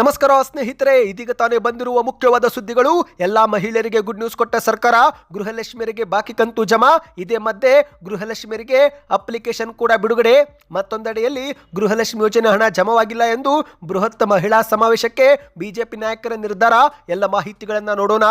ನಮಸ್ಕಾರ ಸ್ನೇಹಿತರೆ, ಇದೀಗ ತಾನೇ ಬಂದಿರುವ ಮುಖ್ಯವಾದ ಸುದ್ದಿಗಳು. ಎಲ್ಲಾ ಮಹಿಳೆಯರಿಗೆ ಗುಡ್ ನ್ಯೂಸ್ ಕೊಟ್ಟ ಸರ್ಕಾರ, ಗೃಹಲಕ್ಷ್ಮಿಯರಿಗೆ ಬಾಕಿ ಕಂತು ಜಮಾ. ಇದೇ ಮಧ್ಯೆ ಗೃಹಲಕ್ಷ್ಮಿಯರಿಗೆ ಅಪ್ಲಿಕೇಶನ್ ಕೂಡ ಬಿಡುಗಡೆ. ಮತ್ತೊಂದೆಡೆಯಲ್ಲಿ ಗೃಹಲಕ್ಷ್ಮಿ ಯೋಜನೆ ಹಣ ಜಮವಾಗಿಲ್ಲ ಎಂದು ಬೃಹತ್ ಮಹಿಳಾ ಸಮಾವೇಶಕ್ಕೆ ಬಿಜೆಪಿ ನಾಯಕರ ನಿರ್ಧಾರ. ಎಲ್ಲ ಮಾಹಿತಿಗಳನ್ನ ನೋಡೋಣ.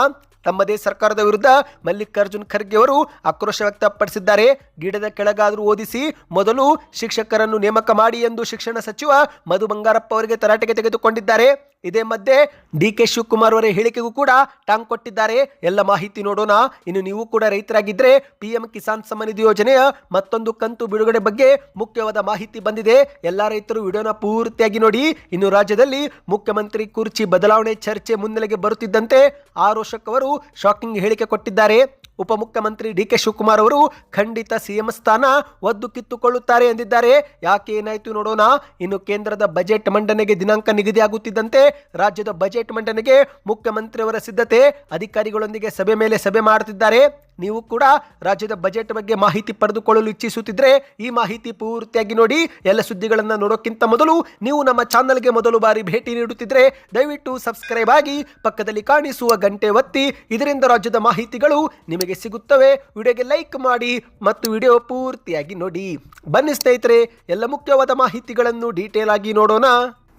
ತಮ್ಮದೇ ಸರ್ಕಾರದ ವಿರುದ್ಧ ಮಲ್ಲಿಕಾರ್ಜುನ್ ಖರ್ಗೆ ಅವರು ಆಕ್ರೋಶ ವ್ಯಕ್ತಪಡಿಸಿದ್ದಾರೆ. ಗಿಡದ ಕೆಳಗಾದರೂ ಓದಿಸಿ, ಮೊದಲು ಶಿಕ್ಷಕರನ್ನು ನೇಮಕ ಮಾಡಿ ಎಂದು ಶಿಕ್ಷಣ ಸಚಿವ ಮಧು ಬಂಗಾರಪ್ಪ ಅವರಿಗೆ ತರಾಟೆಗೆ ತೆಗೆದುಕೊಂಡಿದ್ದಾರೆ. ಇದೇ ಮಧ್ಯೆ ಡಿ ಕೆ ಶಿವಕುಮಾರ್ ಅವರ ಹೇಳಿಕೆಗೂ ಕೂಡ ಟಾಂಗ್ ಕೊಟ್ಟಿದ್ದಾರೆ. ಎಲ್ಲ ಮಾಹಿತಿ ನೋಡೋಣ. ಇನ್ನು ನೀವು ಕೂಡ ರೈತರಾಗಿದ್ದರೆ ಪಿ ಎಂ ಕಿಸಾನ್ ಸಮ್ಮಾನ್ ನಿಧಿ ಯೋಜನೆಯ ಮತ್ತೊಂದು ಕಂತು ಬಿಡುಗಡೆ ಬಗ್ಗೆ ಮುಖ್ಯವಾದ ಮಾಹಿತಿ ಬಂದಿದೆ. ಎಲ್ಲ ರೈತರು ವಿಡಿಯೋನ ಪೂರ್ತಿಯಾಗಿ ನೋಡಿ. ಇನ್ನು ರಾಜ್ಯದಲ್ಲಿ ಮುಖ್ಯಮಂತ್ರಿ ಕುರ್ಚಿ ಬದಲಾವಣೆ ಚರ್ಚೆ ಮುನ್ನೆಲೆಗೆ ಬರುತ್ತಿದ್ದಂತೆ ಆರೋಶಕ್ ಅವರು ಶಾಕಿಂಗ್ ಹೇಳಿಕೆ ಕೊಟ್ಟಿದ್ದಾರೆ. ಉಪಮುಖ್ಯಮಂತ್ರಿ ಡಿ ಕೆ ಶಿವಕುಮಾರ್ ಅವರು ಖಂಡಿತ ಸಿಎಂ ಸ್ಥಾನ ಒದ್ದು ಕಿತ್ತುಕೊಳ್ಳುತ್ತಾರೆ ಎಂದಿದ್ದಾರೆ. ಯಾಕೆ ಏನಾಯ್ತು ನೋಡೋಣ. ಇನ್ನು ಕೇಂದ್ರದ ಬಜೆಟ್ ಮಂಡನೆಗೆ ದಿನಾಂಕ ನಿಗದಿಯಾಗುತ್ತಿದ್ದಂತೆ ರಾಜ್ಯದ ಬಜೆಟ್ ಮಂಡನೆಗೆ ಮುಖ್ಯಮಂತ್ರಿಯವರ ಸಿದ್ಧತೆ ಅಧಿಕಾರಿಗಳೊಂದಿಗೆ ಸಭೆ ಮೇಲೆ ಸಭೆ ಮಾಡುತ್ತಿದ್ದಾರೆ. ನೀವು ಕೂಡ ರಾಜ್ಯದ ಬಜೆಟ್ ಬಗ್ಗೆ ಮಾಹಿತಿ ಪಡೆದುಕೊಳ್ಳಲು ಇಚ್ಛಿಸುತ್ತಿದ್ರೆ ಈ ಮಾಹಿತಿ ಪೂರ್ತಿಯಾಗಿ ನೋಡಿ. ಎಲ್ಲ ಸುದ್ದಿಗಳನ್ನು ನೋಡೋಕ್ಕಿಂತ ಮೊದಲು ನೀವು ನಮ್ಮ ಚಾನಲ್ಗೆ ಮೊದಲು ಬಾರಿ ಭೇಟಿ ನೀಡುತ್ತಿದ್ರೆ ದಯವಿಟ್ಟು ಸಬ್ಸ್ಕ್ರೈಬ್ ಆಗಿ ಪಕ್ಕದಲ್ಲಿ ಕಾಣಿಸುವ ಗಂಟೆ ಒತ್ತಿ. ಇದರಿಂದ ರಾಜ್ಯದ ಮಾಹಿತಿಗಳು ನಿಮಗೆ ಸಿಗುತ್ತವೆ. ವಿಡಿಯೋಗೆ ಲೈಕ್ ಮಾಡಿ ಮತ್ತು ವಿಡಿಯೋ ಪೂರ್ತಿಯಾಗಿ ನೋಡಿ. ಬನ್ನಿ ಸ್ನೇಹಿತರೆ, ಎಲ್ಲ ಮುಖ್ಯವಾದ ಮಾಹಿತಿಗಳನ್ನು ಡೀಟೇಲ್ ಆಗಿ ನೋಡೋಣ.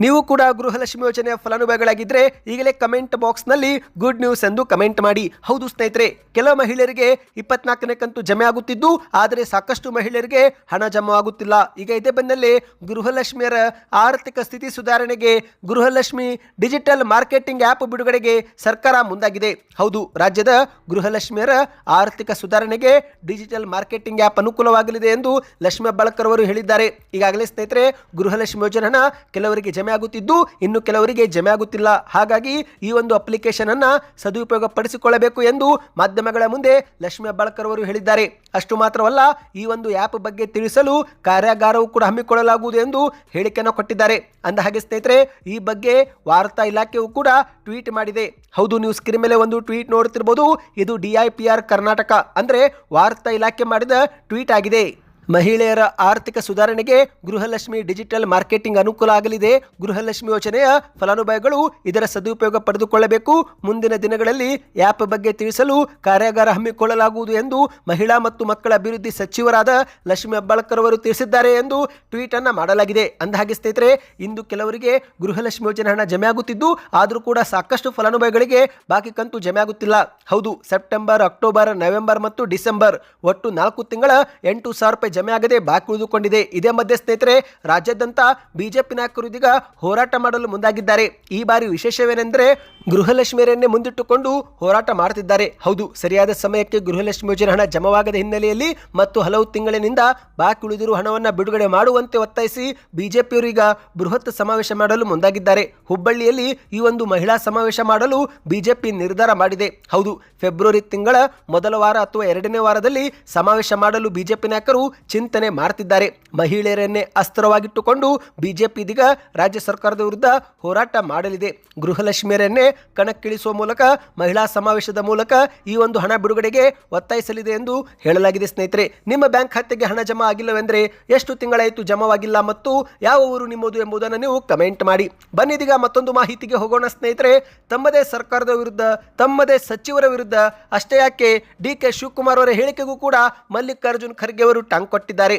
ನೀವು ಕೂಡ ಗೃಹಲಕ್ಷ್ಮಿ ಯೋಜನೆಯ ಫಲಾನುಭವಿಗಳಾಗಿದ್ದರೆ ಈಗಲೇ ಕಮೆಂಟ್ ಬಾಕ್ಸ್ನಲ್ಲಿ ಗುಡ್ ನ್ಯೂಸ್ ಎಂದು ಕಮೆಂಟ್ ಮಾಡಿ. ಹೌದು ಸ್ನೇಹಿತರೆ, ಕೆಲ ಮಹಿಳೆಯರಿಗೆ ಇಪ್ಪತ್ನಾಲ್ಕನೇ ಕಂತು ಜಮೆ ಆಗುತ್ತಿದ್ದು, ಆದರೆ ಸಾಕಷ್ಟು ಮಹಿಳೆಯರಿಗೆ ಹಣ ಜಮಾ ಆಗುತ್ತಿಲ್ಲ. ಈಗ ಇದೇ ಬೆನ್ನಲ್ಲೇ ಗೃಹಲಕ್ಷ್ಮಿಯರ ಆರ್ಥಿಕ ಸ್ಥಿತಿ ಸುಧಾರಣೆಗೆ ಗೃಹಲಕ್ಷ್ಮಿ ಡಿಜಿಟಲ್ ಮಾರ್ಕೆಟಿಂಗ್ ಆ್ಯಪ್ ಬಿಡುಗಡೆಗೆ ಸರ್ಕಾರ ಮುಂದಾಗಿದೆ. ಹೌದು, ರಾಜ್ಯದ ಗೃಹಲಕ್ಷ್ಮಿಯರ ಆರ್ಥಿಕ ಸುಧಾರಣೆಗೆ ಡಿಜಿಟಲ್ ಮಾರ್ಕೆಟಿಂಗ್ ಆ್ಯಪ್ ಅನುಕೂಲವಾಗಲಿದೆ ಎಂದು ಲಕ್ಷ್ಮಿ ಹೆಬ್ಬಾಳ್ಕರ್ ಅವರು ಹೇಳಿದ್ದಾರೆ. ಈಗಾಗಲೇ ಸ್ನೇಹಿತರೆ, ಗೃಹಲಕ್ಷ್ಮಿ ಯೋಜನೆ ಹಣ ಕೆಲವರಿಗೆ ಜಮೆ ಆಗುತ್ತಿದ್ದು ಇನ್ನು ಕೆಲವರಿಗೆ ಜಮೆ ಆಗುತ್ತಿಲ್ಲ ಹಾಗಾಗಿ ಈ ಒಂದು ಅಪ್ಲಿಕೇಶನ್ ಅನ್ನು ಸದುಪಯೋಗ ಪಡಿಸಿಕೊಳ್ಳಬೇಕು ಎಂದು ಮಾಧ್ಯಮಗಳ ಮುಂದೆ ಲಕ್ಷ್ಮಿ ಹೆಬ್ಬಾಳ್ಕರ್ ಅವರು ಹೇಳಿದ್ದಾರೆ. ಅಷ್ಟು ಮಾತ್ರವಲ್ಲ, ಈ ಒಂದು ಆ್ಯಪ್ ಬಗ್ಗೆ ತಿಳಿಸಲು ಕಾರ್ಯಾಗಾರವು ಕೂಡ ಹಮ್ಮಿಕೊಳ್ಳಲಾಗುವುದು ಎಂದು ಹೇಳಿಕೆಯನ್ನು ಕೊಟ್ಟಿದ್ದಾರೆ. ಅಂದ ಹಾಗೆ ಸ್ನೇಹಿತರೆ, ಈ ಬಗ್ಗೆ ವಾರ್ತಾ ಇಲಾಖೆಯು ಕೂಡ ಟ್ವೀಟ್ ಮಾಡಿದೆ. ಹೌದು, ನೀವು ಸ್ಕ್ರೀನ್ ಮೇಲೆ ಒಂದು ಟ್ವೀಟ್ ನೋಡುತ್ತಿರಬಹುದು. ಇದು ಡಿ ಕರ್ನಾಟಕ ಅಂದರೆ ವಾರ್ತಾ ಇಲಾಖೆ ಮಾಡಿದ ಟ್ವೀಟ್ ಆಗಿದೆ. ಮಹಿಳೆಯರ ಆರ್ಥಿಕ ಸುಧಾರಣೆಗೆ ಗೃಹಲಕ್ಷ್ಮಿ ಡಿಜಿಟಲ್ ಮಾರ್ಕೆಟಿಂಗ್ ಅನುಕೂಲ ಆಗಲಿದೆ. ಗೃಹಲಕ್ಷ್ಮಿ ಯೋಜನೆಯ ಫಲಾನುಭವಿಗಳು ಇದರ ಸದುಪಯೋಗ ಪಡೆದುಕೊಳ್ಳಬೇಕು. ಮುಂದಿನ ದಿನಗಳಲ್ಲಿ ಆ್ಯಪ್ ಬಗ್ಗೆ ತಿಳಿಸಲು ಕಾರ್ಯಾಗಾರ ಹಮ್ಮಿಕೊಳ್ಳಲಾಗುವುದು ಎಂದು ಮಹಿಳಾ ಮತ್ತು ಮಕ್ಕಳ ಅಭಿವೃದ್ಧಿ ಸಚಿವರಾದ ಲಕ್ಷ್ಮಿ ಹೆಬ್ಬಾಳ್ಕರ್ ಅವರು ತಿಳಿಸಿದ್ದಾರೆ ಎಂದು ಟ್ವೀಟ್ ಅನ್ನು ಮಾಡಲಾಗಿದೆ. ಅಂದಹಾಗೆ ಸ್ನೇಹಿತರೆ, ಇಂದು ಕೆಲವರಿಗೆ ಗೃಹಲಕ್ಷ್ಮಿ ಯೋಜನೆ ಹಣ ಜಮೆ ಆಗುತ್ತಿದ್ದು, ಆದರೂ ಕೂಡ ಸಾಕಷ್ಟು ಫಲಾನುಭವಿಗಳಿಗೆ ಬಾಕಿ ಕಂತು ಜಮೆ ಆಗುತ್ತಿಲ್ಲ. ಹೌದು, ಸೆಪ್ಟೆಂಬರ್, ಅಕ್ಟೋಬರ್, ನವೆಂಬರ್ ಮತ್ತು ಡಿಸೆಂಬರ್ ಒಟ್ಟು ನಾಲ್ಕು ತಿಂಗಳ ಎಂಟು ಸಾವಿರ ರೂಪಾಯಿ ಜಮೆ ಆಗದೆ ಬಾಕಿ ಉಳಿದುಕೊಂಡಿದೆ. ಇದೇ ಮಧ್ಯೆ ಸ್ನೇಹಿತರೆ, ರಾಜ್ಯಾದ್ಯಂತ ಬಿಜೆಪಿ ನಾಯಕರು ಇದೀಗ ಹೋರಾಟ ಮಾಡಲು ಮುಂದಾಗಿದ್ದಾರೆ. ಈ ಬಾರಿ ವಿಶೇಷವೇನೆಂದರೆ ಗೃಹಲಕ್ಷ್ಮಿಯರನ್ನೇ ಮುಂದಿಟ್ಟುಕೊಂಡು ಹೋರಾಟ ಮಾಡ್ತಿದ್ದಾರೆ. ಹೌದು, ಸರಿಯಾದ ಸಮಯಕ್ಕೆ ಗೃಹಲಕ್ಷ್ಮಿ ಯೋಜನೆ ಹಣ ಜಮವಾಗದ ಹಿನ್ನೆಲೆಯಲ್ಲಿ ಮತ್ತು ಹಲವು ತಿಂಗಳಿನಿಂದ ಬಾಕಿ ಉಳಿದಿರುವ ಹಣವನ್ನು ಬಿಡುಗಡೆ ಮಾಡುವಂತೆ ಒತ್ತಾಯಿಸಿ ಬಿಜೆಪಿಯವರು ಈಗ ಬೃಹತ್ ಸಮಾವೇಶ ಮಾಡಲು ಮುಂದಾಗಿದ್ದಾರೆ. ಹುಬ್ಬಳ್ಳಿಯಲ್ಲಿ ಈ ಒಂದು ಮಹಿಳಾ ಸಮಾವೇಶ ಮಾಡಲು ಬಿಜೆಪಿ ನಿರ್ಧಾರ ಮಾಡಿದೆ. ಹೌದು, ಫೆಬ್ರವರಿ ತಿಂಗಳ ಮೊದಲ ವಾರ ಅಥವಾ ಎರಡನೇ ವಾರದಲ್ಲಿ ಸಮಾವೇಶ ಮಾಡಲು ಬಿಜೆಪಿ ನಾಯಕರು ಚಿಂತನೆ ಮಾಡ್ತಿದ್ದಾರೆ. ಮಹಿಳೆಯರನ್ನೇ ಅಸ್ತ್ರವಾಗಿಟ್ಟುಕೊಂಡು ಬಿಜೆಪಿ ಇದೀಗ ರಾಜ್ಯ ಸರ್ಕಾರದ ವಿರುದ್ಧ ಹೋರಾಟ ಮಾಡಲಿದೆ. ಗೃಹಲಕ್ಷ್ಮಿಯರನ್ನೇ ಕಣಕ್ಕಿಳಿಸುವ ಮೂಲಕ, ಮಹಿಳಾ ಸಮಾವೇಶದ ಮೂಲಕ ಈ ಒಂದು ಹಣ ಬಿಡುಗಡೆಗೆ ಒತ್ತಾಯಿಸಲಿದೆ ಎಂದು ಹೇಳಲಾಗಿದೆ ಸ್ನೇಹಿತರೆ. ನಿಮ್ಮ ಬ್ಯಾಂಕ್ ಖಾತೆಗೆ ಹಣ ಜಮಾ ಆಗಿಲ್ಲವೆಂದರೆ ಎಷ್ಟು ತಿಂಗಳಾಯಿತು ಜಮಾವಾಗಿಲ್ಲ ಮತ್ತು ಯಾವ ಊರು ನಿಮ್ಮದು ಎಂಬುದನ್ನು ನೀವು ಕಮೆಂಟ್ ಮಾಡಿ. ಬನ್ನಿದೀಗ ಮತ್ತೊಂದು ಮಾಹಿತಿಗೆ ಹೋಗೋಣ ಸ್ನೇಹಿತರೆ. ತಮ್ಮದೇ ಸರ್ಕಾರದ ವಿರುದ್ಧ, ತಮ್ಮದೇ ಸಚಿವರ ವಿರುದ್ಧ, ಅಷ್ಟೇ ಯಾಕೆ ಡಿ ಕೆ ಶಿವಕುಮಾರ್ ಅವರ ಹೇಳಿಕೆಗೂ ಕೂಡ ಮಲ್ಲಿಕಾರ್ಜುನ್ ಖರ್ಗೆ ಅವರು ಟಾಂಗ್ ಕೊಟ್ಟಿದ್ದಾರೆ.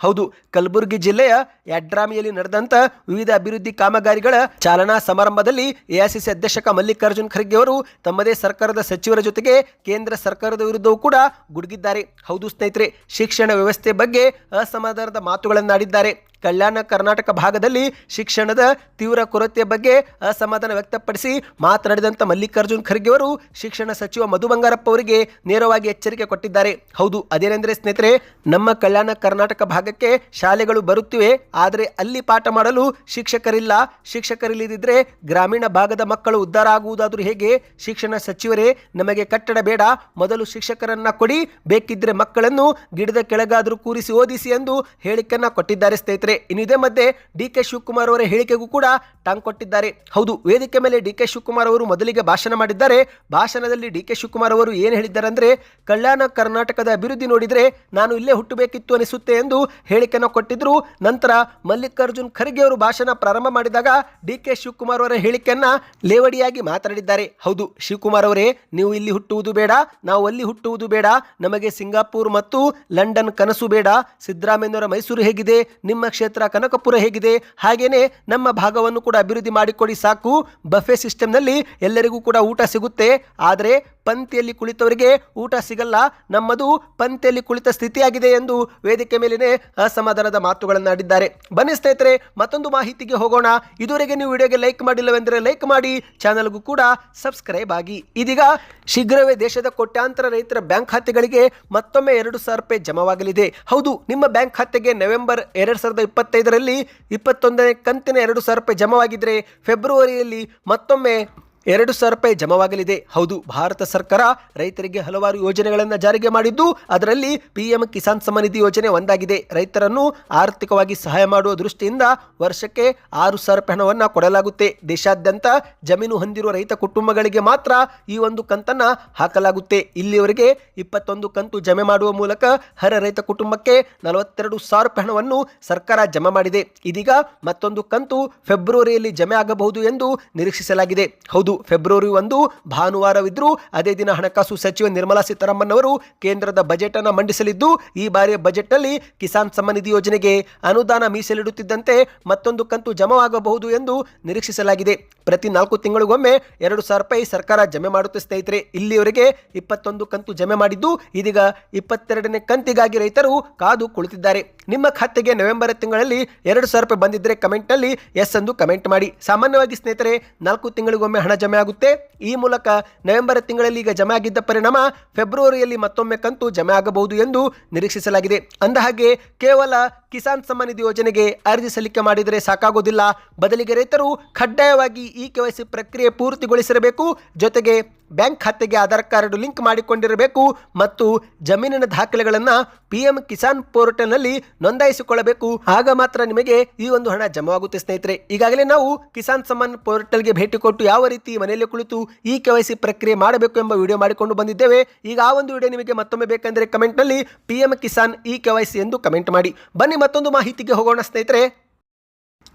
ಹೌದು, ಕಲಬುರಗಿ ಜಿಲ್ಲೆಯ ಯಡ್ರಾಮಿಯಲ್ಲಿ ನಡೆದಂತ ವಿವಿಧ ಅಭಿವೃದ್ಧಿ ಕಾಮಗಾರಿಗಳ ಚಾಲನಾ ಸಮಾರಂಭದಲ್ಲಿ ಎಐಸಿಸಿ ಅಧ್ಯಕ್ಷ ಮಲ್ಲಿಕಾರ್ಜುನ್ ಖರ್ಗೆ ಅವರು ತಮ್ಮದೇ ಸರ್ಕಾರದ ಸಚಿವರ ಜೊತೆಗೆ ಕೇಂದ್ರ ಸರ್ಕಾರದ ವಿರುದ್ಧವೂ ಕೂಡ ಗುಡುಗಿದ್ದಾರೆ. ಹೌದು ಸ್ನೇಹಿತರೆ, ಶಿಕ್ಷಣ ವ್ಯವಸ್ಥೆ ಬಗ್ಗೆ ಅಸಮಾಧಾನದ ಮಾತುಗಳನ್ನಾಡಿದ್ದಾರೆ. ಕಲ್ಯಾಣ ಕರ್ನಾಟಕ ಭಾಗದಲ್ಲಿ ಶಿಕ್ಷಣದ ತೀವ್ರ ಕೊರತೆಯ ಬಗ್ಗೆ ಅಸಮಾಧಾನ ವ್ಯಕ್ತಪಡಿಸಿ ಮಾತನಾಡಿದಂಥ ಮಲ್ಲಿಕಾರ್ಜುನ್ ಖರ್ಗೆ ಅವರು ಶಿಕ್ಷಣ ಸಚಿವ ಮಧು ಬಂಗಾರಪ್ಪ ಅವರಿಗೆ ನೇರವಾಗಿ ಎಚ್ಚರಿಕೆ ಕೊಟ್ಟಿದ್ದಾರೆ. ಹೌದು, ಅದೇನೆಂದರೆ ಸ್ನೇಹಿತರೆ, ನಮ್ಮ ಕಲ್ಯಾಣ ಕರ್ನಾಟಕ ಭಾಗಕ್ಕೆ ಶಾಲೆಗಳು ಬರುತ್ತಿವೆ. ಆದರೆ ಅಲ್ಲಿ ಪಾಠ ಮಾಡಲು ಶಿಕ್ಷಕರಿಲ್ಲ. ಶಿಕ್ಷಕರಿಲ್ಲದಿದ್ದರೆ ಗ್ರಾಮೀಣ ಭಾಗದ ಮಕ್ಕಳು ಉದ್ಧಾರ ಆಗುವುದಾದರೂ ಹೇಗೆ? ಶಿಕ್ಷಣ ಸಚಿವರೇ, ನಮಗೆ ಕಟ್ಟಡ ಬೇಡ. ಮೊದಲು ಶಿಕ್ಷಕರನ್ನ ಕೊಡಿ. ಬೇಕಿದ್ರೆ ಮಕ್ಕಳನ್ನು ಗಿಡದ ಕೆಳಗಾದರೂ ಕೂರಿಸಿ ಓದಿಸಿ ಎಂದು ಹೇಳಿಕೆಯನ್ನ ಕೊಟ್ಟಿದ್ದಾರೆ ಸ್ನೇಹಿತರೆ. ಇನ್ನು ಇದೇ ಮಧ್ಯೆ ಡಿ ಕೆ ಶಿವಕುಮಾರ್ ಅವರ ಹೇಳಿಕೆಗೂ ಕೂಡ ಟಾಂಗ್ ಕೊಟ್ಟಿದ್ದಾರೆ. ಹೌದು, ವೇದಿಕೆ ಮೇಲೆ ಡಿ ಕೆ ಶಿವಕುಮಾರ್ ಅವರು ಮೊದಲಿಗೆ ಭಾಷಣ ಮಾಡಿದ್ದಾರೆ. ಭಾಷಣದಲ್ಲಿ ಡಿ ಕೆ ಶಿವಕುಮಾರ್ ಅವರು ಏನು ಹೇಳಿದ್ದಾರೆ ಅಂದ್ರೆ ಕಲ್ಯಾಣ ಕರ್ನಾಟಕದ ಅಭಿವೃದ್ಧಿ ನೋಡಿದರೆ ನಾನು ಇಲ್ಲೇ ಹುಟ್ಟಬೇಕಿತ್ತು ಅನಿಸುತ್ತೆ ಎಂದು ಹೇಳಿಕೆಯನ್ನು ಕೊಟ್ಟಿದ್ರು. ನಂತರ ಮಲ್ಲಿಕಾರ್ಜುನ್ ಖರ್ಗೆ ಅವರು ಭಾಷಣ ಪ್ರಾರಂಭ ಮಾಡಿದಾಗ ಡಿ ಕೆ ಶಿವಕುಮಾರ್ ಅವರ ಹೇಳಿಕೆಯನ್ನ ಲೇವಡಿಯಾಗಿ ಮಾತನಾಡಿದ್ದಾರೆ ಹೌದು, ಶಿವಕುಮಾರ್ ಅವರೇ, ನೀವು ಇಲ್ಲಿ ಹುಟ್ಟುವುದು ಬೇಡ, ನಾವು ಅಲ್ಲಿ ಹುಟ್ಟುವುದು ಬೇಡ, ನಮಗೆ ಸಿಂಗಾಪುರ್ ಮತ್ತು ಲಂಡನ್ ಕನಸು ಬೇಡ ಸಿದ್ದರಾಮಯ್ಯನವರ ಮೈಸೂರು ಹೇಗಿದೆ, ನಿಮ್ಮ ಕ್ಷೇತ್ರ ಕನಕಪುರ ಹೇಗಿದೆ? ಹಾಗೇನೆ ನಮ್ಮ ಭಾಗವನ್ನು ಕೂಡ ಅಭಿವೃದ್ಧಿ ಮಾಡಿಕೊಡಿ ಸಾಕು. ಬಫೆ ಸಿಸ್ಟಮ್ನಲ್ಲಿ ಎಲ್ಲರಿಗೂ ಕೂಡ ಊಟ ಸಿಗುತ್ತೆ. ಆದರೆ ಪಂಕ್ತಿಯಲ್ಲಿ ಕುಳಿತವರಿಗೆ ಊಟ ಸಿಗಲ್ಲ. ನಮ್ಮದು ಪಂಕ್ತಿಯಲ್ಲಿ ಕುಳಿತ ಸ್ಥಿತಿಯಾಗಿದೆ ಎಂದು ವೇದಿಕೆ ಮೇಲಿನ ಅಸಮಾಧಾನದ ಮಾತುಗಳನ್ನು ಆಡಿದ್ದಾರೆ ಬನ್ನಿ ಸ್ನೇಹಿತರೆ, ಮತ್ತೊಂದು ಮಾಹಿತಿಗೆ ಹೋಗೋಣ. ಇದುವರೆಗೆ ನೀವು ವಿಡಿಯೋಗೆ ಲೈಕ್ ಮಾಡಿಲ್ಲವೆಂದರೆ ಲೈಕ್ ಮಾಡಿ. ಚಾನಲ್ಗೂ ಕೂಡ ಸಬ್ಸ್ಕ್ರೈಬ್ ಆಗಿ. ಇದೀಗ ಶೀಘ್ರವೇ ದೇಶದ ಕೋಟ್ಯಾಂತರ ರೈತರ ಬ್ಯಾಂಕ್ ಖಾತೆಗಳಿಗೆ ಮತ್ತೊಮ್ಮೆ ಎರಡು ಸಾವಿರ ರೂಪಾಯಿ ಜಮಾವಾಗಲಿದೆ. ಹೌದು, ನಿಮ್ಮ ಬ್ಯಾಂಕ್ ಖಾತೆಗೆ ನವೆಂಬರ್ ಎರಡು ಸಾವಿರದ ಇಪ್ಪತ್ತೈದರಲ್ಲಿ ಇಪ್ಪತ್ತೊಂದನೇ ಕಂತಿನ ಎರಡು ಸಾವಿರ ರೂಪಾಯಿ ಜಮವಾಗಿದ್ದರೆ ಫೆಬ್ರವರಿಯಲ್ಲಿ ಮತ್ತೊಮ್ಮೆ ಎರಡು ಸಾವಿರ ರೂಪಾಯಿ ಜಮವಾಗಲಿದೆ. ಹೌದು, ಭಾರತ ಸರ್ಕಾರ ರೈತರಿಗೆ ಹಲವಾರು ಯೋಜನೆಗಳನ್ನು ಜಾರಿಗೆ ಮಾಡಿದ್ದು, ಅದರಲ್ಲಿ ಪಿಎಂ ಕಿಸಾನ್ ಸಮ್ಮಾನ್ ನಿಧಿ ಯೋಜನೆ ಒಂದಾಗಿದೆ. ರೈತರನ್ನು ಆರ್ಥಿಕವಾಗಿ ಸಹಾಯ ಮಾಡುವ ದೃಷ್ಟಿಯಿಂದ ವರ್ಷಕ್ಕೆ ಆರು ಸಾವಿರ ರೂಪಾಯಿ ಹಣವನ್ನು ಕೊಡಲಾಗುತ್ತೆ. ದೇಶಾದ್ಯಂತ ಜಮೀನು ಹೊಂದಿರುವ ರೈತ ಕುಟುಂಬಗಳಿಗೆ ಮಾತ್ರ ಈ ಒಂದು ಕಂತನ್ನು ಹಾಕಲಾಗುತ್ತೆ. ಇಲ್ಲಿಯವರೆಗೆ ಇಪ್ಪತ್ತೊಂದು ಕಂತು ಜಮೆ ಮಾಡುವ ಮೂಲಕ ಹರ ರೈತ ಕುಟುಂಬಕ್ಕೆ ನಲವತ್ತೆರಡು ಸಾವಿರ ರೂಪಾಯಿ ಹಣವನ್ನು ಸರ್ಕಾರ ಜಮೆ ಮಾಡಿದೆ. ಇದೀಗ ಮತ್ತೊಂದು ಕಂತು ಫೆಬ್ರವರಿಯಲ್ಲಿ ಜಮೆ ಆಗಬಹುದು ಎಂದು ನಿರೀಕ್ಷಿಸಲಾಗಿದೆ. ಹೌದು ಫೆಬ್ರವರಿ ಒಂದು, ಭಾನುವಾರವಿದ್ರು ಅದೇ ದಿನ ಹಣಕಾಸು ಸಚಿವ ನಿರ್ಮಲಾ ಸೀತಾರಾಮನ್ ಅವರು ಕೇಂದ್ರದ ಬಜೆಟ್ ಅನ್ನು ಮಂಡಿಸಲಿದ್ದು, ಈ ಬಾರಿಯ ಬಜೆಟ್ನಲ್ಲಿ ಕಿಸಾನ್ ಸಮ್ಮಾನ್ ನಿಧಿ ಯೋಜನೆಗೆ ಅನುದಾನ ಮೀಸಲಿಡುತ್ತಿದ್ದಂತೆ ಮತ್ತೊಂದು ಕಂತು ಜಮಾವಾಗಬಹುದು ಎಂದು ನಿರೀಕ್ಷಿಸಲಾಗಿದೆ. ಪ್ರತಿ ನಾಲ್ಕು ತಿಂಗಳಿಗೊಮ್ಮೆ ಎರಡು ಸಾವಿರ ರೂಪಾಯಿ ಸರ್ಕಾರ ಜಮೆ ಮಾಡುತ್ತೆ ಸ್ನೇಹಿತರೆ. ಇಲ್ಲಿಯವರೆಗೆ ಇಪ್ಪತ್ತೊಂದು ಕಂತು ಜಮೆ ಮಾಡಿದ್ದು, ಇದೀಗ ಇಪ್ಪತ್ತೆರಡನೇ ಕಂತಿಗಾಗಿ ರೈತರು ಕಾದು ಕುಳಿತಿದ್ದಾರೆ. ನಿಮ್ಮ ಖಾತೆಗೆ ನವೆಂಬರ್ ತಿಂಗಳಲ್ಲಿ ಎರಡು ಸಾವಿರ ರೂಪಾಯಿ ಬಂದಿದ್ದರೆ ಕಮೆಂಟ್ನಲ್ಲಿ ಎಸ್ ಎಂದು ಕಮೆಂಟ್ ಮಾಡಿ. ಸಾಮಾನ್ಯವಾಗಿ ಸ್ನೇಹಿತರೆ, ನಾಲ್ಕು ತಿಂಗಳಿಗೊಮ್ಮೆ ಹಣ ಜಮೆ ಆಗುತ್ತೆ ಈ ಮೂಲಕ ನವೆಂಬರ್ ತಿಂಗಳಲ್ಲಿ ಈಗ ಜಮೆ ಆಗಿದ್ದ ಪರಿಣಾಮ ಫೆಬ್ರವರಿಯಲ್ಲಿ ಮತ್ತೊಮ್ಮೆ ಕಂತು ಜಮೆ ಆಗಬಹುದು ಎಂದು ನಿರೀಕ್ಷಿಸಲಾಗಿದೆ. ಅಂದಹಾಗೆ, ಕೇವಲ ಕಿಸಾನ್ ಸಮ್ಮಾನ್ ನಿಧಿ ಯೋಜನೆಗೆ ಅರ್ಜಿ ಸಲ್ಲಿಕೆ ಮಾಡಿದರೆ ಸಾಕಾಗೋದಿಲ್ಲ. ಬದಲಿಗೆ ರೈತರು ಕಡ್ಡಾಯವಾಗಿ ಈ ಕೆ ಪ್ರಕ್ರಿಯೆ ಪೂರ್ತಿಗೊಳಿಸಿರಬೇಕು. ಜೊತೆಗೆ ಬ್ಯಾಂಕ್ ಖಾತೆಗೆ ಆಧಾರ್ ಕಾರ್ಡ್ ಲಿಂಕ್ ಮಾಡಿಕೊಂಡಿರಬೇಕು ಮತ್ತು ಜಮೀನಿನ ದಾಖಲೆಗಳನ್ನು ಪಿ ಎಂ ಕಿಸಾನ್ ಪೋರ್ಟಲ್ನಲ್ಲಿ ನೋಂದಾಯಿಸಿಕೊಳ್ಳಬೇಕು. ಆಗ ಮಾತ್ರ ನಿಮಗೆ ಈ ಒಂದು ಹಣ ಜಮಾವಾಗುತ್ತೆ, ಸ್ನೇಹಿತರೆ. ಈಗಾಗಲೇ ನಾವು ಕಿಸಾನ್ ಸಮ್ಮಾನ್ ಪೋರ್ಟಲ್ಗೆ ಭೇಟಿ ಕೊಟ್ಟು ಯಾವ ರೀತಿ ಮನೆಯಲ್ಲಿ ಕುಳಿತು ಈ ಕೆ ಪ್ರಕ್ರಿಯೆ ಮಾಡಬೇಕು ಎಂಬ ವಿಡಿಯೋ ಮಾಡಿಕೊಂಡು ಬಂದಿದ್ದೇವೆ. ಈಗ ಆ ಒಂದು ವಿಡಿಯೋ ನಿಮಗೆ ಮತ್ತೊಮ್ಮೆ ಬೇಕೆಂದರೆ ಕಮೆಂಟ್ನಲ್ಲಿ P M Kisan E K ಎಂದು ಕಮೆಂಟ್ ಮಾಡಿ. ಬನ್ನಿ ಮತ್ತೊಂದು ಮಾಹಿತಿಗೆ ಹೋಗೋಣ, ಸ್ನೇಹಿತರೆ.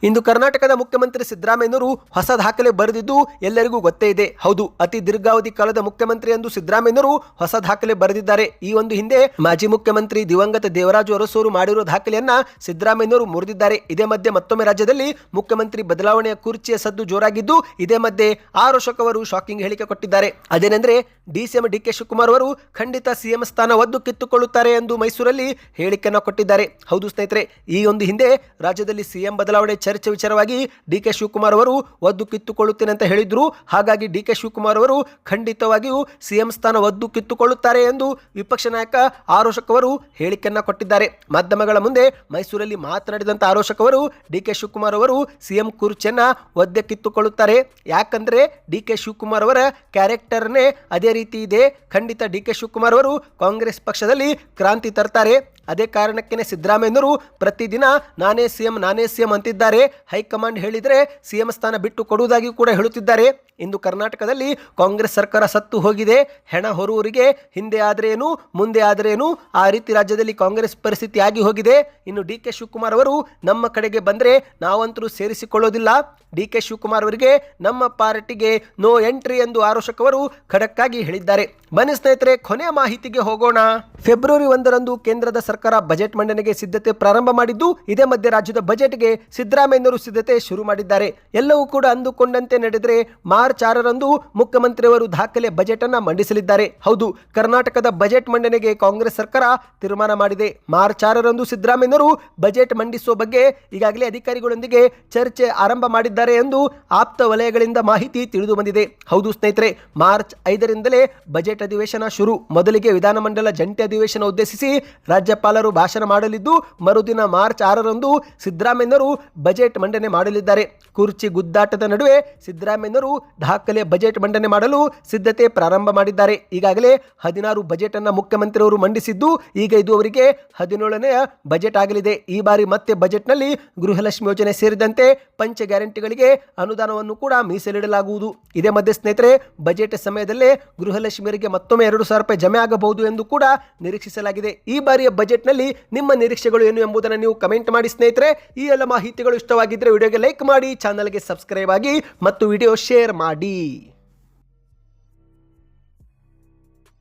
ಇಂದು ಕರ್ನಾಟಕದ ಮುಖ್ಯಮಂತ್ರಿ ಸಿದ್ದರಾಮಯ್ಯನವರು ಹೊಸ ದಾಖಲೆ ಬರೆದಿದ್ದು ಎಲ್ಲರಿಗೂ ಗೊತ್ತೇ ಇದೆ. ಹೌದು, ಅತಿ ದೀರ್ಘಾವಧಿ ಕಾಲದ ಮುಖ್ಯಮಂತ್ರಿ ಎಂದು ಸಿದ್ದರಾಮಯ್ಯನವರು ಹೊಸ ದಾಖಲೆ ಬರೆದಿದ್ದಾರೆ. ಈ ಒಂದು ಹಿಂದೆ ಮಾಜಿ ಮುಖ್ಯಮಂತ್ರಿ ದಿವಂಗತ ದೇವರಾಜು ಅರಸೂರು ಮಾಡಿರುವ ದಾಖಲೆಯನ್ನ ಸಿದ್ದರಾಮಯ್ಯನವರು ಮುರಿದಿದ್ದಾರೆ. ಇದೇ ಮಧ್ಯೆ ಮತ್ತೊಮ್ಮೆ ರಾಜ್ಯದಲ್ಲಿ ಮುಖ್ಯಮಂತ್ರಿ ಬದಲಾವಣೆಯ ಕುರ್ಚಿಯ ಸದ್ದು ಜೋರಾಗಿದ್ದು ಇದೇ ಮಧ್ಯೆ ಆರು ಅವರು ಶಾಕಿಂಗ್ ಹೇಳಿಕೆ ಕೊಟ್ಟಿದ್ದಾರೆ. ಅದೇನೆಂದ್ರೆ ಡಿಸಿಎಂ ಡಿ ಕೆ ಶಿವಕುಮಾರ್ ಅವರು ಖಂಡಿತ ಸಿಎಂ ಸ್ಥಾನ ಒದ್ದು ಕಿತ್ತುಕೊಳ್ಳುತ್ತಾರೆ ಎಂದು ಮೈಸೂರಲ್ಲಿ ಹೇಳಿಕೆಯನ್ನು ಕೊಟ್ಟಿದ್ದಾರೆ. ಹೌದು ಸ್ನೇಹಿತರೆ, ಈ ಒಂದು ಹಿಂದೆ ರಾಜ್ಯದಲ್ಲಿ ಸಿಎಂ ಬದಲಾವಣೆ ಚರ್ಚೆ ವಿಚಾರವಾಗಿ ಡಿ ಕೆ ಶಿವಕುಮಾರ್ ಅವರು ಒದ್ದು ಕಿತ್ತುಕೊಳ್ಳುತ್ತೇನೆ ಅಂತ ಹೇಳಿದ್ರು. ಹಾಗಾಗಿ ಡಿ ಕೆ ಶಿವಕುಮಾರ್ ಅವರು ಖಂಡಿತವಾಗಿಯೂ ಸಿಎಂ ಸ್ಥಾನ ಒದ್ದು ಕಿತ್ತುಕೊಳ್ಳುತ್ತಾರೆ ಎಂದು ವಿಪಕ್ಷ ನಾಯಕ ಆರೋಷಕ್ ಅವರು ಹೇಳಿಕೆಯನ್ನ ಕೊಟ್ಟಿದ್ದಾರೆ. ಮಾಧ್ಯಮಗಳ ಮುಂದೆ ಮೈಸೂರಲ್ಲಿ ಮಾತನಾಡಿದಂತ ಆರೋಷಕ್ ಅವರು ಡಿ ಕೆ ಶಿವಕುಮಾರ್ ಅವರು ಸಿಎಂ ಕುರ್ಚಿಯನ್ನ ಒದ್ದೆ ಕಿತ್ತುಕೊಳ್ಳುತ್ತಾರೆ. ಯಾಕಂದ್ರೆ ಡಿ ಕೆ ಶಿವಕುಮಾರ್ ಅವರ ಕ್ಯಾರೆಕ್ಟರ್ನೇ ಅದೇ ರೀತಿ ಇದೆ. ಖಂಡಿತ ಡಿ ಕೆ ಶಿವಕುಮಾರ್ ಅವರು ಕಾಂಗ್ರೆಸ್ ಪಕ್ಷದಲ್ಲಿ ಕ್ರಾಂತಿ ತರ್ತಾರೆ. ಅದೇ ಕಾರಣಕ್ಕೇನೆ ಸಿದ್ದರಾಮಯ್ಯನವರು ಪ್ರತಿದಿನ ನಾನೇ ಸಿಎಂ ನಾನೇ ಸಿಎಂ ಅಂತಿದ್ದಾರೆ. ಹೈಕಮಾಂಡ್ ಹೇಳಿದರೆ ಸಿಎಂ ಸ್ಥಾನ ಬಿಟ್ಟು ಕೊಡುವುದಾಗಿ ಕೂಡ ಹೇಳುತ್ತಿದ್ದಾರೆ. ಇಂದು ಕರ್ನಾಟಕದಲ್ಲಿ ಕಾಂಗ್ರೆಸ್ ಸರ್ಕಾರ ಸತ್ತು ಹೋಗಿದೆ. ಹೆಣ ಹೊರೂರಿಗೆ ಹಿಂದೆ ಆದರೇನು, ಮುಂದೆ ಆದರೇನು, ಆ ರೀತಿ ರಾಜ್ಯದಲ್ಲಿ ಕಾಂಗ್ರೆಸ್ ಪರಿಸ್ಥಿತಿ ಆಗಿ ಹೋಗಿದೆ. ಇನ್ನು ಡಿ ಕೆ ಶಿವಕುಮಾರ್ ಅವರು ನಮ್ಮ ಕಡೆಗೆ ಬಂದರೆ ನಾವಂತರೂ ಸೇರಿಸಿಕೊಳ್ಳೋದಿಲ್ಲ. ಡಿ ಕೆ ಶಿವಕುಮಾರ್ ಅವರಿಗೆ ನಮ್ಮ ಪಾರ್ಟಿಗೆ ನೋ ಎಂಟ್ರಿ ಎಂದು ಆರೋಷಕ್ ಅವರು ಖಡಕ್ಕಾಗಿ ಹೇಳಿದ್ದಾರೆ. ಬನ್ನಿ ಸ್ನೇಹಿತರೆ, ಕೊನೆಯ ಮಾಹಿತಿಗೆ ಹೋಗೋಣ. ಫೆಬ್ರವರಿ ಒಂದರಂದು ಕೇಂದ್ರದ ಬಜೆಟ್ ಮಂಡನೆಗೆ ಸಿದ್ಧತೆ ಪ್ರಾರಂಭ ಮಾಡಿದ್ದು ಇದೇ ಮಧ್ಯೆ ರಾಜ್ಯದ ಬಜೆಟ್ಗೆ ಸಿದ್ದರಾಮಯ್ಯನವರು ಸಿದ್ಧತೆ ಶುರು ಮಾಡಿದ್ದಾರೆ. ಎಲ್ಲವೂ ಕೂಡ ಅಂದುಕೊಂಡಂತೆ ನಡೆದರೆ ಮಾರ್ಚ್ ಆರರಂದು ಮುಖ್ಯಮಂತ್ರಿಯವರು ದಾಖಲೆ ಬಜೆಟ್ ಅನ್ನ ಮಂಡಿಸಲಿದ್ದಾರೆ. ಹೌದು, ಕರ್ನಾಟಕದ ಬಜೆಟ್ ಮಂಡನೆಗೆ ಕಾಂಗ್ರೆಸ್ ಸರ್ಕಾರ ತೀರ್ಮಾನ ಮಾಡಿದೆ. ಮಾರ್ಚ್ ಆರರಂದು ಸಿದ್ದರಾಮಯ್ಯನವರು ಬಜೆಟ್ ಮಂಡಿಸುವ ಬಗ್ಗೆ ಈಗಾಗಲೇ ಅಧಿಕಾರಿಗಳೊಂದಿಗೆ ಚರ್ಚೆ ಆರಂಭ ಮಾಡಿದ್ದಾರೆ ಎಂದು ಆಪ್ತ ವಲಯಗಳಿಂದ ಮಾಹಿತಿ ತಿಳಿದು ಬಂದಿದೆ ಹೌದು ಸ್ನೇಹಿತರೆ, ಮಾರ್ಚ್ ಐದರಿಂದಲೇ ಬಜೆಟ್ ಅಧಿವೇಶನ ಶುರು. ಮೊದಲಿಗೆ ವಿಧಾನಮಂಡಲ ಜಂಟಿ ಅಧಿವೇಶನ ಉದ್ದೇಶಿಸಿ ರಾಜ್ಯಪಾಲ ರಾಜ್ಯಪಾಲರು ಭಾಷಣ ಮಾಡಲಿದ್ದು, ಮರುದಿನ ಮಾರ್ಚ್ ಆರರಂದು ಸಿದ್ದರಾಮಯ್ಯನವರು ಬಜೆಟ್ ಮಂಡನೆ ಮಾಡಲಿದ್ದಾರೆ. ಕುರ್ಚಿ ಗುದ್ದಾಟದ ನಡುವೆ ಸಿದ್ದರಾಮಯ್ಯನವರು ದಾಖಲೆ ಬಜೆಟ್ ಮಂಡನೆ ಮಾಡಲು ಸಿದ್ಧತೆ ಪ್ರಾರಂಭ ಮಾಡಿದ್ದಾರೆ. ಈಗಾಗಲೇ ಹದಿನಾರು ಬಜೆಟ್ ಅನ್ನು ಮುಖ್ಯಮಂತ್ರಿಯವರು ಮಂಡಿಸಿದ್ದು, ಈಗ ಇದು ಅವರಿಗೆ ಹದಿನೇಳನೆಯ ಬಜೆಟ್ ಆಗಲಿದೆ. ಈ ಬಾರಿ ಮತ್ತೆ ಬಜೆಟ್ನಲ್ಲಿ ಗೃಹಲಕ್ಷ್ಮಿ ಯೋಜನೆ ಸೇರಿದಂತೆ ಪಂಚ ಗ್ಯಾರಂಟಿಗಳಿಗೆ ಅನುದಾನವನ್ನು ಕೂಡ ಮೀಸಲಿಡಲಾಗುವುದು. ಇದೇ ಮಧ್ಯೆ ಸ್ನೇಹಿತರೆ, ಬಜೆಟ್ ಸಮಯದಲ್ಲೇ ಗೃಹಲಕ್ಷ್ಮಿಯರಿಗೆ ಮತ್ತೊಮ್ಮೆ ಎರಡು ಸಾವಿರ ರೂಪಾಯಿ ಜಮೆ ಆಗಬಹುದು ಎಂದು ಕೂಡ ನಿರೀಕ್ಷಿಸಲಾಗಿದೆ. ಈ ಬಾರಿಯ ಬಜೆಟ್ನಲ್ಲಿ ನಿಮ್ಮ ನಿರೀಕ್ಷೆಗಳು ಏನು ಎಂಬುದನ್ನು ನೀವು ಕಮೆಂಟ್ ಮಾಡಿ ಸ್ನೇಹಿತರೆ. ಈ ಎಲ್ಲ ಮಾಹಿತಿಗಳು ಇಷ್ಟವಾಗಿದ್ದರೆ ವಿಡಿಯೋಗೆ ಲೈಕ್ ಮಾಡಿ ಚಾನಲ್ಗೆ ಸಬ್ಸ್ಕ್ರೈಬ್ ಆಗಿ ಮತ್ತು ವಿಡಿಯೋ ಶೇರ್ ಮಾಡಿ.